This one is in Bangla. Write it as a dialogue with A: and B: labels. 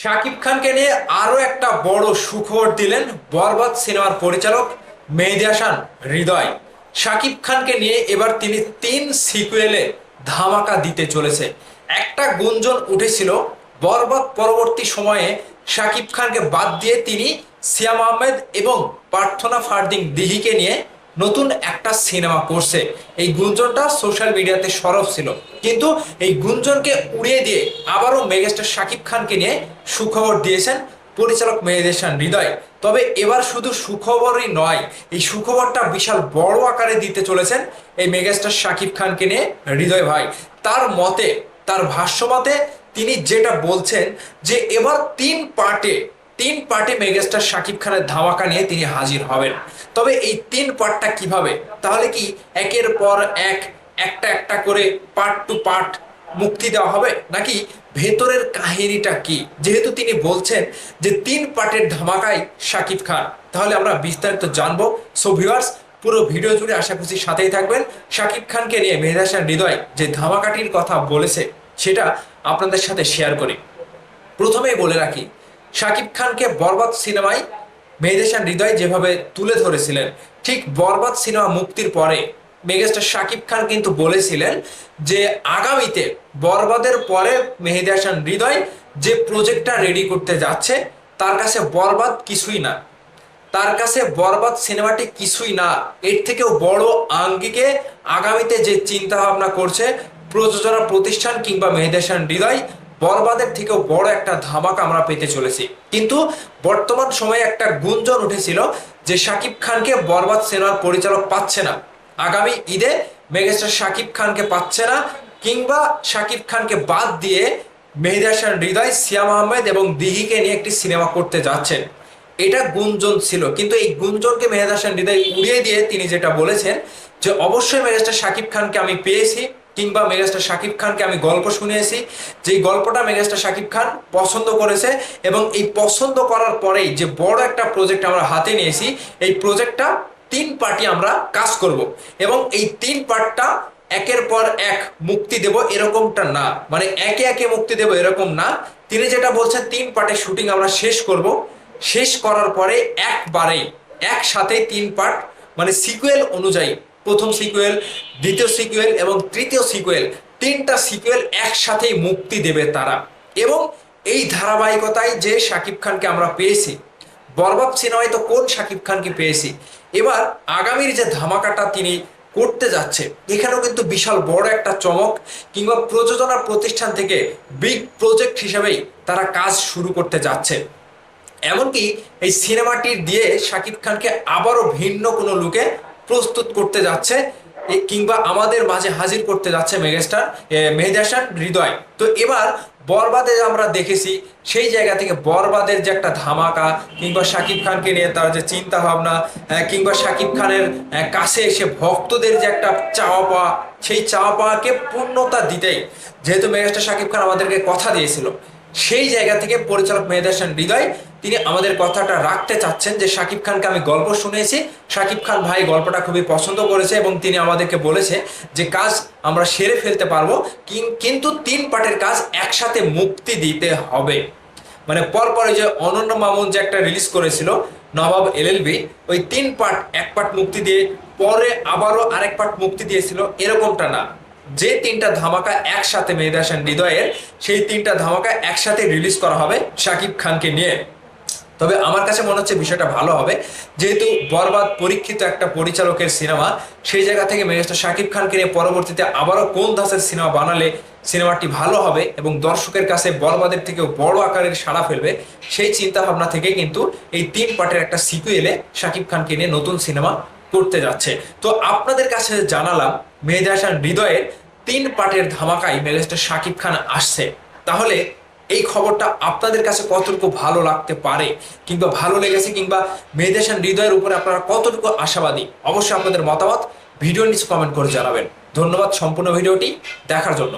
A: শাকিব খানকে নিয়ে আরও একটা বড় সুখবর দিলেন বরবাদ সিনেমার পরিচালক মেহেদি হাসান হৃদয়। শাকিব খানকে নিয়ে এবার তিনি তিন সিকুয়েলে ধামাকা দিতে চলেছে। একটা গুঞ্জন উঠেছিল, বরবাদ পরবর্তী সময়ে শাকিব খানকে বাদ দিয়ে তিনি সিয়াম আহমেদ এবং প্রার্থনা ফার্দিং দিহিকে নিয়ে নতুন একটা সিনেমা করছে। এই গুঞ্জনটা সোশ্যাল মিডিয়াতে সরব ছিল। কিন্তু এই গুঞ্জনকে উড়িয়ে দিয়ে আবারও মেগাস্টার শাকিব খানকে নিয়ে সুখবর দিয়েছেন পরিচালক মেহেদেশান হৃদয়। তবে এবার শুধু সুখবরই নয়, এই সুখবরটা বিশাল বড় আকারে দিতে চলেছেন এই মেগাস্টার শাকিব খানকে নিয়ে হৃদয় ভাই। তার মতে, তার ভাষ্য মতে, তিনি যেটা বলছেন যে, এবার তিন পার্টে তিন পার্টে মেগাস্টার শাকিব খানের ধামাকা নিয়ে তিনি হাজির হবেন। তবে এই তিন পার্টটা কীভাবে? তাহলে কি একের পর এক একটা একটা করে পার্ট টু পার্ট মুক্তি দেওয়া হবে? নাকি ভেতরের কাহিনীটা কি? যেহেতু তিনি বলছেন যে তিন পার্টের ধামাকায় শাকিব খান। তাহলে আমরা বিস্তারিত জানব। সো ভিউয়ার্স পুরো ভিডিও জুড়ে আশা করছি সাথেই থাকবেন। শাকিব খানকে নিয়ে মেহেদাসান হৃদয় যে ধামাকাটির কথা বলেছে, সেটা আপনাদের সাথে শেয়ার করি। প্রথমেই বলে রাখি শাকিব খানকে বরবাদ সিনেমায় মেহেদেশান হৃদয় যেভাবে তুলে ধরেছিলেন, ঠিক বরবাদ সিনেমা মুক্তির পরে মেগাস্টার শাকিব খান কিন্তু বলেছিলেন যে আগামীতে বরবাদের পরে মেহেদি হাসান হৃদয় যে প্রজেক্টটা রেডি করতে যাচ্ছে, তার কাছে বরবাদ কিছুই না। তার কাছে বরবাদ সিনেমাটি কিছুই না। এর থেকেও বড় আঙ্গিকে আগামীতে যে চিন্তা ভাবনা করছে, প্রযোজনা প্রতিষ্ঠান কিংবা মেহেদেশান হৃদয় বরবাদের থেকেও বড় একটা ধামাকা আমরা পেতে চলেছি। কিন্তু বর্তমান সময়ে একটা গুঞ্জন উঠেছিল যে শাকিব খানকে বরবাদ সিনেমার পরিচালক পাচ্ছে না। আগামী ঈদে মেগাস্টার শাকিব খানকে পাচ্ছে না কিংবা শাকিব খানকে বাদ দিয়ে মেহেদি হাসান হৃদয়, সিয়াম আহমেদ এবং দিঘিকে নিয়ে একটি সিনেমা করতে যাচ্ছেন। এটা গুঞ্জন ছিল। কিন্তু এই গুঞ্জনকে মেহেদ হাসান হৃদয় উড়িয়ে দিয়ে তিনি যেটা বলেছেন যে, অবশ্যই মেগাস্টার শাকিব খানকে আমি পেয়েছি। কিংবা মেগাস্টার শাকিব খানকে আমি গল্প শুনিয়েছি। যেই গল্পটা মেগাস্টার শাকিব খান পছন্দ করেছে এবং এই পছন্দ করার পরেই যে বড় একটা প্রজেক্ট আমরা হাতে নিয়েছি, এই প্রজেক্টটা তিন পার্টি আমরা কাজ করব এবং এই তিন পার্টটা একের পর এক মুক্তি দেব এরকমটা না। মানে একে একে মুক্তি দেব এরকম না। তিনি যেটা বলছেন, তিন পার্টের শুটিং আমরা শেষ করব। শেষ করার পরে একবারে একসাথে তিন পার্ট মানে সিকুয়েল অনুযায়ী প্রথম সিকুয়েল, দ্বিতীয় সিকুয়েল এবং তৃতীয় সিকুয়েল, তিনটা সিকুয়েল একসাথেই মুক্তি দেবে তারা। এবং এই ধারাবাহিকতায় যে শাকিব খানকে আমরা পেয়েছি, বরবাদ সিনেমায় তো কোন শাকিব খানকে পেয়েছি, এবার আগামীর যে ধামাকাটা তিনি করতে যাচ্ছে, এখানেও কিন্তু বিশাল বড় একটা চমক কিংবা প্রযোজনা প্রতিষ্ঠান থেকে বিগ প্রজেক্ট হিসেবেই তারা কাজ শুরু করতে যাচ্ছে। এমনকি এই সিনেমাটির দিয়ে শাকিব খানকে আবারও ভিন্ন কোনো লুকে প্রস্তুত করতে যাচ্ছে কিংবা আমাদের মাঝে হাজির করতে যাচ্ছে মেগাস্টার মেহেদি হৃদয়। তো এবার বরবাদে আমরা দেখেছি, সেই জায়গা থেকে বরবাদের যে একটা ধামাকা, কিংবা শাকিব খানকে নিয়ে তার যে চিন্তা ভাবনা কিংবা শাকিব খানের কাছে এসে ভক্তদের যে একটা চাওয়া পাওয়া, সেই চাওয়া পাওয়াকে পূর্ণতা দিতেই, যেহেতু মেগাস্টার শাকিব খান আমাদেরকে কথা দিয়েছিল সেই জায়গা থেকে পরিচালক মেহেদ হাসান হৃদয়, তিনি আমাদের কথাটা রাখতে চাচ্ছেন যে শাকিব খানকে আমি গল্প শুনেছি। শাকিব খান ভাই গল্পটা খুবই পছন্দ করেছে এবং তিনি আমাদেরকে বলেছে যে কাজ আমরা সেরে ফেলতে পারব, কিন- কিন্তু তিন পার্টের কাজ একসাথে মুক্তি দিতে হবে। মানে পরপরে যে অনন্য মামুন যে একটা রিলিজ করেছিল, নবাব এলএলবি ওই তিন পার্ট, এক পার্ট মুক্তি দিয়ে, পরে আবারও আরেক পার্ট মুক্তি দিয়েছিল, এরকমটা না। যে তিনটা ধামাকা একসাথে মেহেদি হাসান হৃদয়ের, সেই তিনটা ধামাকা একসাথে রিলিজ করা হবে শাকিব খানকে নিয়ে। তবে আমার কাছে মনে হচ্ছে বিষয়টা ভালো হবে। যেহেতু বরবাদ পরীক্ষিত একটা পরিচালকের সিনেমা, সেই জায়গা থেকে মেগাস্টার শাকিব খানকে নিয়ে পরবর্তীতে আবারও কোন ধাঁচের সিনেমা বানালে সিনেমাটি ভালো হবে এবং দর্শকের কাছে বরবাদের থেকেও বড় আকারের সাড়া ফেলবে, সেই চিন্তা ভাবনা থেকে কিন্তু এই তিন পার্টের একটা সিকুয়েলে শাকিব খানকে নিয়ে নতুন সিনেমা করতে যাচ্ছে। তো আপনাদের কাছে জানালাম, মেহেদি হাসান হৃদয়ের তিন পার্টের ধামাকায় মেগাস্টার শাকিব খান আসছে। তাহলে এই খবরটা আপনাদের কাছে কতটুকু ভালো লাগতে পারে, কিংবা ভালো লেগেছে, কিংবা মেহেদেশান হৃদয়ের উপরে আপনারা কতটুকু আশাবাদী, অবশ্যই আপনাদের মতামত ভিডিও নিচে কমেন্ট করে জানাবেন। ধন্যবাদ সম্পূর্ণ ভিডিওটি, দেখার জন্য।